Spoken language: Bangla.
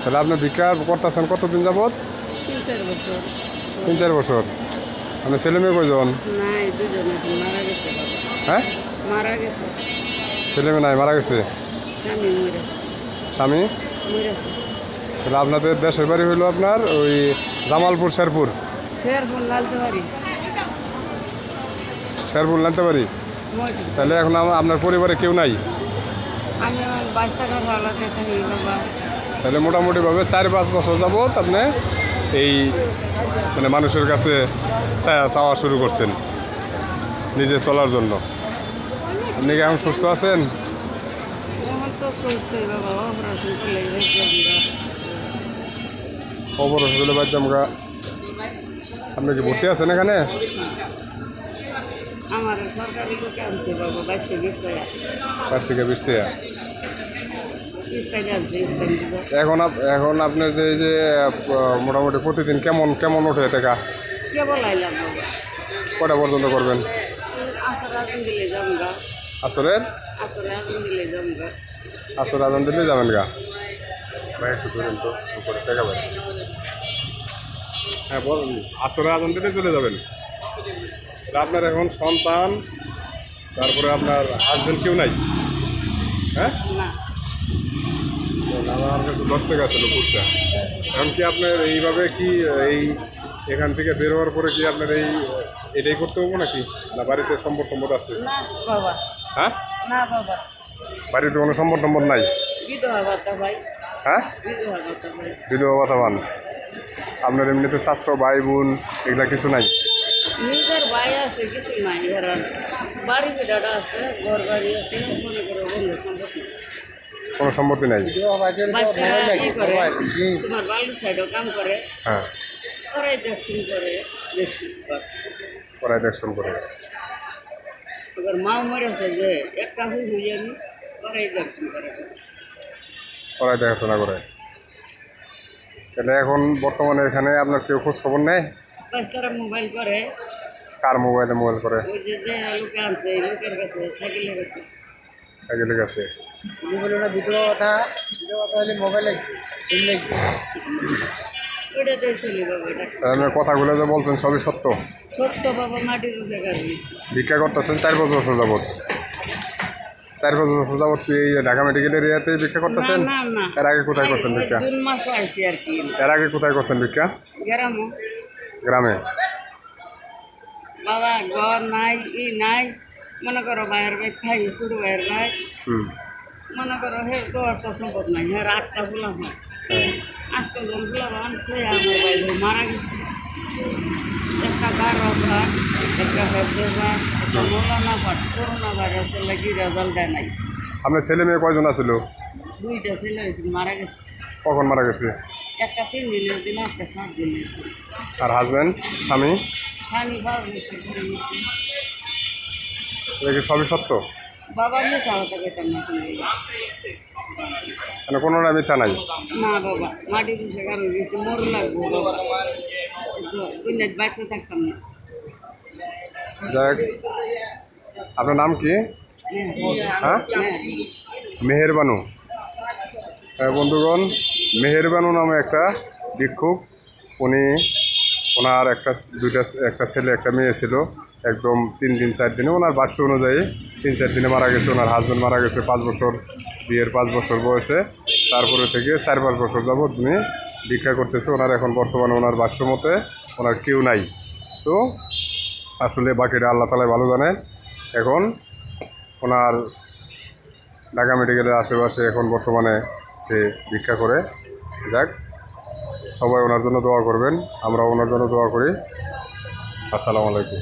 তাহলে আপনি ভিক্ষা করতেছেন কতদিন যাবত তিন চার বছর। আপনি ছেলে মেয়ে কয়জন? হ্যাঁ? ছেলে মেয়ে নাই মারা গেছে? স্বামী তাহলে আপনাদের দেশের বাড়ি হইল আপনার ওই জামালপুর শেরপুর। লালতে শেরপুর জানতে পারি তাহলে এখন আপনার পরিবারে কেউ নাই? আমি বাইশ টাকা থাকি বাবা। তাহলে মোটামুটিভাবে চার পাঁচ বছর যাবত আপনি এই মানে মানুষের কাছে চাওয়া শুরু করছেন নিজে চলার জন্য। আপনি কি এখন সুস্থ আছেন? অপারেশন করলে খবর হসপিটালে বাচ্চা আমরা আপনি কি ভর্তি আছেন এখানে? তার থেকে বিশ টাকা? এখন আপ- এখন আপনি যে এই যে মোটামুটি প্রতিদিন কেমন কেমন ওঠে টাকা? কটা পর্যন্ত করবেন? গা। আসলে আজান দিলে যাবেন গা? ভাই একটু ধরেন তো উপরে টাকা ভাই হ্যাঁ বলুন আসলে আজান দিলে চলে যাবেন। আপনার এখন সন্তান তারপরে আপনার হাজবেন্ড কেউ নাই? হ্যাঁ? আমার দশ টাকা ছিল কুরসা এখন কি আপনার এইভাবে কি এই এখান থেকে বের হওয়ার পরে কি আপনার এই এটাই করতে হব নাকি? না বাড়িতে সম্পদ টম্পদ আছে? হ্যাঁ? বাড়িতে কোনো সম্পদ টম্পদ নাই? হ্যাঁ? বিধবা ভাতা ভাই। বিধবা ভাতা পান আপনার এমনিতে স্বাস্থ্য ভাই বোন এগুলা কিছু নাই? নিজের ভাই আছে কিছু নাই এরা বাড়ি বেড়াটা আছে ঘর বাড়ি আছে মনে করো বন্ধু সম্পত্তি। কোনো সম্পত্তি নাই? তোমার বালু সাইডও কাম করে হ্যাঁ দেখুন করে ওরাই করে এবার মা মরেছে যে একটা হুই হুই আমি দেখুন করে ওরাই দেখাশোনা করে তাহলে এখন বর্তমানে এখানে আপনার কেউ খোঁজ খবর নেই? বাচ্চারা মোবাইল করে। কার মোবাইলে মোবাইল করে? ওই যে যে লোকে আনছে লোকের কাছে সাইকেলের কাছে। সাইকেলের কাছে। মোবাইলটা ভিডিও কথা ভিডিও কথা হলে মোবাইল লাগবে সিম লাগবে ওইটা দিয়ে চলি বাবা এটা কথাগুলো যে বলছেন সবই সত্য? ছোট্ট বাবা মাটির উঠে ভিক্ষা করতেছেন চার পাঁচ বছর যাবত চার পাঁচ বছর যাবত কি এই ঢাকা মেডিকেল এরিয়াতে ভিক্ষা করতেছেন? এর আগে কোথায় করছেন ভিক্ষা? এর আগে কোথায় করছেন ভিক্ষা? গ্রামে? বাবা ঘর নাই ই নাই। মনে করো বাইরের ভাই খাই ছোট ভাইয়ের ভাই মনে করো হে ঘর তো সম্পদ নাই হ্যাঁ আটটা ফুলা হয়। আটটা জন ফুলা ভান খেয়ে আমার ভাই মারা গেছে। একটা বারো ভাট একটা হেফাজ একটা মৌলানা ভাট করোনা ভাইরাসের লাগি রেজাল্ট দেয় নাই। আপনার ছেলে মেয়ে কয়জন আছিল? দুইটা ছেলে হয়েছে মারা গেছে। কখন মারা গেছে? একটা তিন দিনের দিন একটা সাত দিনের আর হাজব্যান্ড স্বামী? স্বামী বাবা গেছে ঘুরে গেছে এটা কি সবই সত্য? বাবা নিয়ে চালাতে পেতাম না কোনো মানে কোনোটা মিথ্যা নাই? না বাবা মাটি কারণ গেছে মর লাগবো বাবা। বাচ্চা থাকতাম না। যাক আপনার নাম কি? হ্যাঁ। হ্যাঁ? মেহেরবানু। বন্ধুগণ, মেহেরবানু নামে একটা ভিক্ষুক, উনি ওনার একটা দুইটা একটা ছেলে, একটা মেয়ে ছিল। একদম তিন দিন, চার দিনে ওনার বাস্য অনুযায়ী তিন, চার দিনে মারা গেছে। ওনার হাজব্যান্ড মারা গেছে পাঁচ বছর, বিয়ের পাঁচ বছর বয়সে। তারপরে থেকে চার, পাঁচ বছর যাবৎ উনি ভিক্ষা করতেছে। ওনার এখন বর্তমানে ওনার বাস্য মতে ওনার কেউ নাই। তো আসলে বাকিটা আল্লাহ তালাই ভালো জানেন। এখন ওনার ঢাকা মেডিকেলের আশেপাশে এখন বর্তমানে সে ভিক্ষা করে, যাক, সবাই ওনার জন্য দোয়া করবেন আমরা ওনার জন্য দোয়া করি। আসসালামু আলাইকুম।